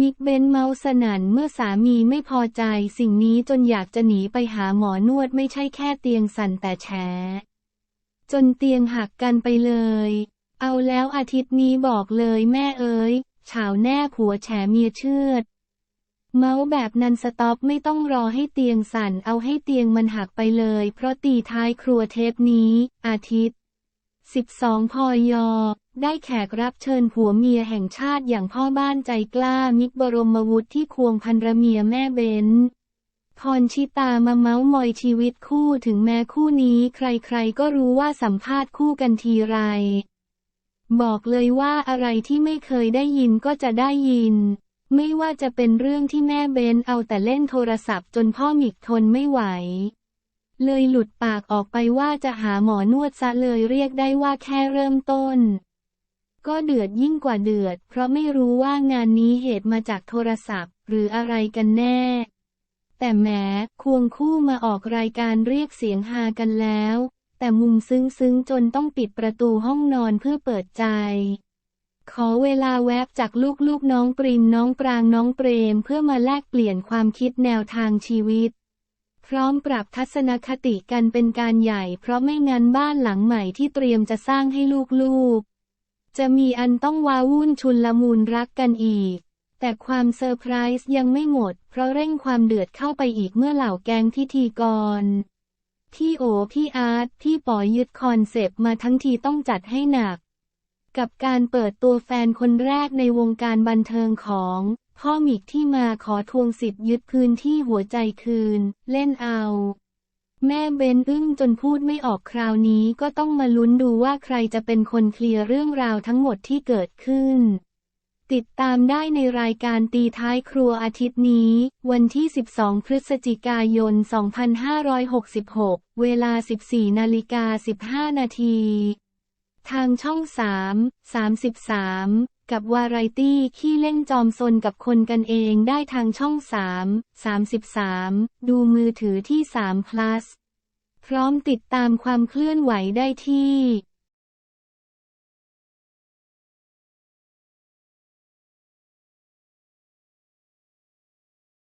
มิกเบนเมาสนันเมื่อสามีไม่พอใจสิ่งนี้จนอยากจะหนีไปหาหมอนวดไม่ใช่แค่เตียงสั่นแต่แฉจนเตียงหักกันไปเลย เอาแล้วอาทิตย์นี้บอกเลยแม่เอ๋ยเฉาวแน่ผัวแฉเมียเชือด เมาแบบนันสต็อปไม่ต้องรอให้เตียงสั่นเอาให้เตียงมันหักไปเลย เพราะตีท้ายครัวเทปนี้ อาทิตย์ 12 พอยอ ได้แขกรับเชิญผัวเมียแห่งชาติอย่างพ่อบ้านใจกล้ามิกบรมวุฒิที่ควงพันรเมียแม่เบนพรชิตามาเมาส์มอยชีวิตคู่ถึงแม้คู่นี้ใครๆก็รู้ว่าสัมภาษณ์คู่กันทีไร บอกเลยว่าอะไรที่ไม่เคยได้ยินก็จะได้ยิน ไม่ว่าจะเป็นเรื่องที่แม่เบนเอาแต่เล่นโทรศัพท์จนพ่อหมิกทนไม่ไหว เลยหลุดปากออกไปว่าจะหาหมอนวดซะเลยเรียกได้ว่าแค่เริ่มต้น ก็เดือดยิ่งกว่าเดือด เพราะไม่รู้ว่างานนี้เหตุมาจากโทรศัพท์ หรืออะไรกันแน่ แต่แหมควงคู่มาออกรายการเรียกเสียงฮากันแล้ว แต่มุมซึ้งๆจนต้องปิดประตูห้องนอนเพื่อเปิดใจขอเวลาแวบจากลูกๆน้องปริมน้องปรางน้องเปรม เพื่อมาแลกเปลี่ยนความคิดแนวทางชีวิต พร้อมปรับทัศนคติกันเป็นการใหญ่ เพราะไม่งั้นบ้านหลังใหม่ที่เตรียมจะสร้างให้ลูกๆ จะมีอันต้องว้าวุ่นชุนละมุนรักกันอีก แต่ความเซอร์ไพรส์ยังไม่หมด เพราะเร่งความเดือดเข้าไปอีกเมื่อเหล่าแกงพิธีกรพี่โอพี่อาร์ตพี่ปอยึดคอนเซปต์มาทั้งทีต้องจัดให้หนัก กับการเปิดตัวแฟนคนแรกในวงการบันเทิงของ พ่อหมิกที่มาขอทวงสิทธิ์ยึดพื้นที่หัวใจคืน เล่นเอา แม่เบนอึ้งจนพูดไม่ออกคราวนี้ก็ต้องมาลุ้นดูว่าใครจะเป็นคนเคลียร์เรื่องราวทั้งหมดที่เกิดขึ้น ติดตามได้ในรายการตีท้ายครัวอาทิตย์นี้ วันที่ 12 พฤศจิกายน 2566 เวลา 14นาฬิกา15นาที ทางช่อง 3 33 กับวาไรตี้ขี้เล่นจอมซนกับคนกันเองได้ทางช่อง 3 33 ดูมือถือที่ 3 plus พร้อมติดตามความเคลื่อนไหวได้ที่